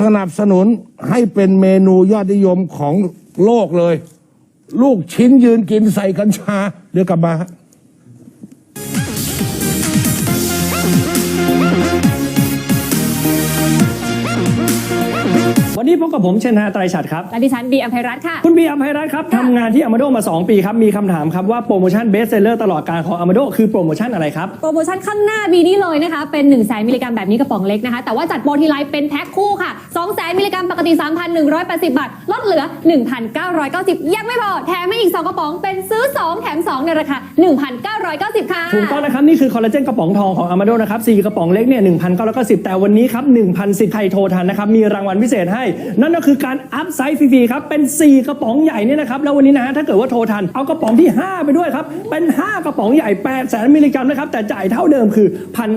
สนับสนุนให้เป็นเมนูยอดนิยมของโลกเลย ลูกชิ้นยืนกินใส่กัญชา เดี๋ยวกลับมา วันนี้พบกับผมเชนธนาไตรฉัตรครับ และดิฉันบีอัมภัยรัตน์ค่ะ คุณบีอัมภัยรัตน์ครับทำงานที่อ m a โดมา 2 ปีครับ มีคำถามครับว่าโปรโมชั่นเบสเซลเลอร์ตลอดการของอ m a โดคือโปรโมชั่นอะไรครับ โปรโมชั่นข้างหน้าบีนี่เลยนะคะ เป็น1นึ่งแสนมิลลิกรัมแบบนี้กระป๋องเล็กนะคะ แต่ว่าจัดโปรทีไลท์เป็นแพ็คคู่ค่ะ2องแสนมิลลิกรัมปกติ 3,180 บาท ลดเหลือ 1,990 ยังไม่พอแถมไม่อีก 2 กระป๋องเป็นซื้อ 2 แถม 2 ในราคา 1,990 ค่ะถูกต้องนะครับนี่คือคอลลาเจนกระป๋องทองของอ m a โดนะครับสี่กระป๋องเล็กเนี่ยหนึ่งพันเก้าร้อยเก้าสิบแต่วันนี้ครับหนึ่งพันสิบใครโทรทันนะครับมีรางวัลพิเศษให้นั่นก็คือการอัพไซส์ฟรีๆครับ เป็น 4 กระป๋องใหญ่เนี่ยนะครับ แล้ววันนี้นะฮะถ้าเกิดว่าโทรทัน เอากระป๋องที่ 5 ไปด้วยครับ เป็น 5 กระป๋องใหญ่8แสนมิลลิกรัมนะครับ แต่จ่ายเท่าเดิมคือ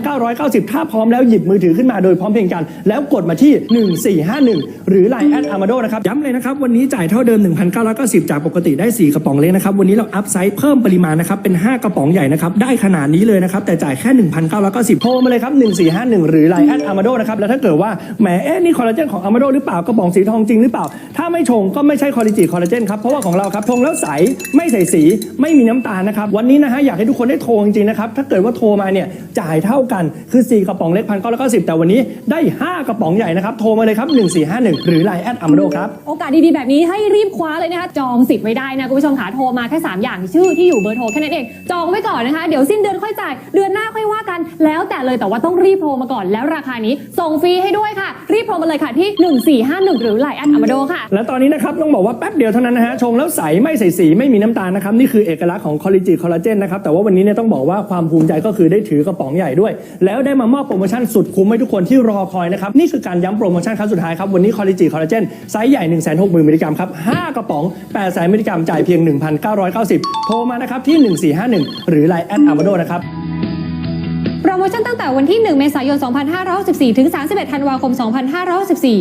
1,990 ถ้าพร้อมแล้วหยิบมือถือขึ้นมาโดยพร้อมเพรียงกัน แล้วกดมาที่ 1451 หรือ Line แอดอามาโดนะครับ ย้ำเลยนะครับ วันนี้จ่ายเท่าเดิม 1,990 จากปกติได้ 4 กระป๋องเล็กนะครับ วันนี้เราอัพไซส์เพิ่มปริมาณนะครับเป็น 5 กระป๋องใหญ่นะครับได้ขนาดนี้เลยนะครับแต่จ่ายแค่ 1,990โทรมาเลยครับ1451 หรือ Line แอดอามาโดนะครับแล้วถ้าเกิดว่าแหมเอ๊ะนี่คอลลาเจนของอามาโดหรือเปล่ากระป๋องสีทองจริงหรือเปล่า ถ้าไม่ชงก็ไม่ใช่คอลลิจิคอลลาเจนครับ เพราะว่าของเราครับชงแล้วใสไม่ใส่สีไม่มีน้ำตาลนะครับ วันนี้นะฮะอยากให้ทุกคนได้โทรจริงๆนะครับ ถ้าเกิดว่าโทรมาเนี่ยจ่ายเท่ากันคือ 4 กระป๋องเล็กพันเก้าร้อยเก้าสิบแต่วันนี้ได้ 5 กระป๋องใหญ่นะครับ โทรมาเลยครับ 1451 หรือ Line แอดอามาโดครับ โอกาสดีๆ แบบนี้ให้รีบคว้าเลยนะคะ จองสิทธิ์ไว้ได้นะคุณผู้ชมค่ะโทรมาแค่ 3 อย่างชื่อที่อยู่เบอร์โทรแค่นั้นเอง จองไว้ก่อนนะคะ เดี๋ยวสิ้นเดือนค่อยจ่าย เดือนหน้าค่อยว่ากัน แล้วแต่เลยแต่ว่าต้องรีบโทรมาก่อนแล้วราคานี้ส่งฟรีให้ด้วยค่ะ รีบโทรมาเลยค่ะที่1451หรือไลน์แอดอามาโดค่ะ และตอนนี้นะครับต้องบอกว่าแป๊บเดียวเท่านั้นนะฮะชงแล้วใสไม่ใส่สีไม่มีน้ำตาลนะครับนี่คือเอกลักษณ์ของคอลลิจิคอลลาเจนนะครับแต่ว่าวันนี้เนี่ยต้องบอกว่าความภูมิใจก็คือได้ถือกระป๋องใหญ่ด้วย แล้วได้มามอบโปรโมชั่นสุดคุ้มให้ทุกคนที่รอคอยนะครับนี่คือการย้ำโปรโมชั่นครั้งสุดท้ายครับวันนี้คอลลิจิคอลลาเจนไซส์ใหญ่ 1 6 0 0 0 0มิลลิกรัมครับ5กระป๋อง8แสนมิลลิกรัมจ่ายเพียง 1,990 โทรมานะครับที่ 1451 หรือ Line แอดอามาโดนะครับ โปรโมชั่นตั้งแต่วันที่ 1 เมษายน 2564 ถึง 31 ธันวาคม 2564นี่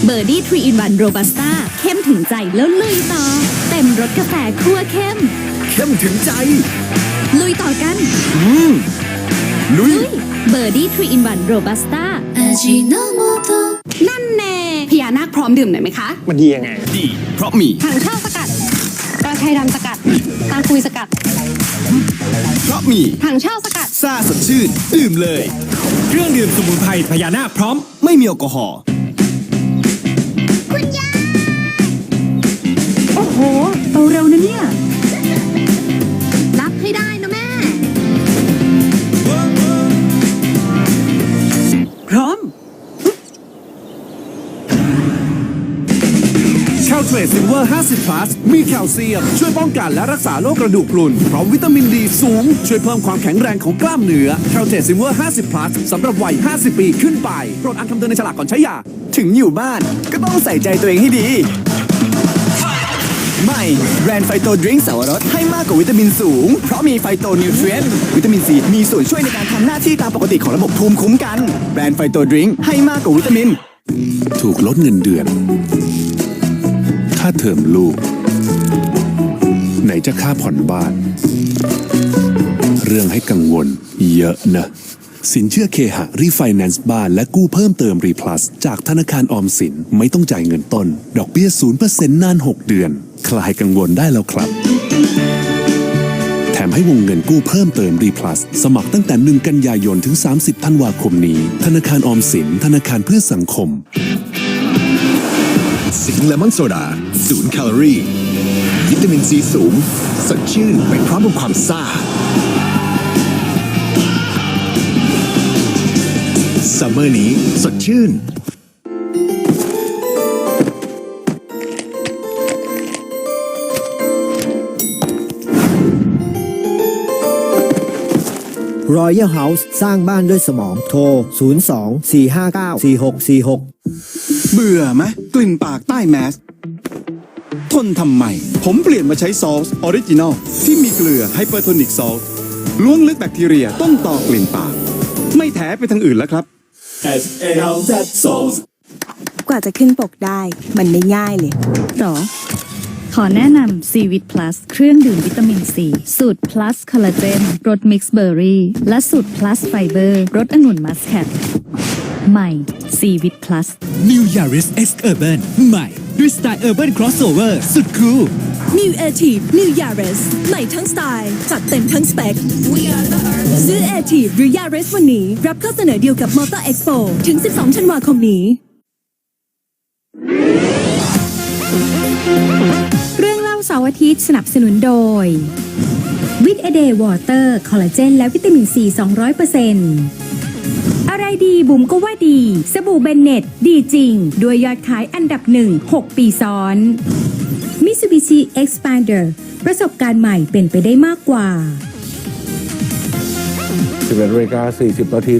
เลยเบอร์ดี้ทรีอินวันโรบัสต้าเข้มถึงใจแล้วลุยต่อ เต็มรสกาแฟคั่วเข้ม เข้มถึงใจ ลุยต่อกันลุยเบอร์ดี้ทรีอินวันโรบัสต้านั่นแน่พญานาคพร้อมดื่มหน่อยไหมคะ มันดียังไง ดี เพราะมีถังเช่าสกัดกระชายดำสกัด ตาคุยสกัด เพราะมีถังเช่าสกัดซ่าสดชื่น ดื่มเลย เครื่องดื่มสมุนไพรพญานาคพร้อมไม่มีแอลกอฮอล์ โอ้โหโตเร็วนะเนี่ย รับให้ได้นะแม่ พร้อม แคลเทรซิลเวอร์ 50 plus มีแคลเซียม ช่วยป้องกันและรักษาโรคกระดูกพรุน พร้อมวิตามินดีสูง ช่วยเพิ่มความแข็งแรงของกล้ามเนื้อ แคลเทรซิลเวอร์ 50 plus สำหรับวัย 50 ปีขึ้นไป โปรดอ่านคำเตือนในฉลากก่อนใช้ยา ถึงอยู่บ้านก็ต้องใส่ใจตัวเองให้ดี ใหม่แบรนด์ไฟโตดริงก์สาวรสให้มากกว่าวิตามินสูง เพราะมีไฟโตนิวเทรีนวิตามินซีมีส่วนช่วยในการทำหน้าที่ตามปกติของระบบภูมิคุ้มกัน แบรนด์ไฟโตดริงก์ให้มากกว่าวิตามิน ถูกลดเงินเดือน ค่าเทอมลูก ไหนจะค่าผ่อนบ้าน เรื่องให้กังวล เยอะนะ สินเชื่อเคหะรีไฟแนนซ์บ้านและกู้เพิ่มเติมรีพลัสจากธนาคารออมสินไม่ต้องจ่ายเงินต้น ดอกเบี้ย0%นาน 6 เดือน คลายกังวลได้แล้วครับ แถมให้วงเงินกู้เพิ่มเติมรีพลัส สมัครตั้งแต่ 1 กันยายนถึง 30 ธันวาคมนี้ ธนาคารออมสิน ธนาคารเพื่อสังคม สิงเลมอนโซดาศูนย์แคลอรี่ วิตามินซีสูง สดชื่นไปพร้อมกับความซ่าซัมเมอร์นี้สดชื่น Royal House สร้างบ้านด้วยสมองโทร 02 459 4646 เบื่อไหมกลิ่นปากใต้แมสทนทำไม ผมเปลี่ยนมาใช้ซอสออริจินอลที่มีเกลือไฮเปอร์โทนิกซอสล้วงลึกแบคทีเรียต้นต่อกลิ่นปาก ไม่แถไปทางอื่นแล้วครับกว่าจะขึ้นปกได้ มันไม่ง่ายเลยหรอ ขอแนะนำซีวิตพลัสเครื่องดื่มวิตามินซีสูตร plus คอลลาเจนรสมิกซ์เบอร์รี่และสูตร plus ไฟเบอร์รสองุ่นมัสแคทใหม่ซีวิต plus New Yaris X Urban ใหม่ด้วยสไตล์ Urban Crossover สุดคูล New a t i v e New Yaris ใหม่ทั้งสไตล์ จัดเต็มทั้งสเปคซื้อ a t i v e หรือ Yaris วันนี้ รับข้อเสนอเดียวกับ Motor Expo ถึง 12 ธันวาคมนี้เรื่อง เสาร์อาทิตย์สนับสนุนโดยวิตเอเดย์วอเตอร์คอลลาเจนและวิตามินซี200%อะไรดีบุ๋มก็ว่าดี สบู่เบนเน็ต ดีจริง ด้วยยอดขายอันดับหนึ่ง 6 ปีซ้อน Mitsubishi Expander ประสบการณ์ใหม่เป็นไปได้มากกว่า 11นาฬิกา40นาที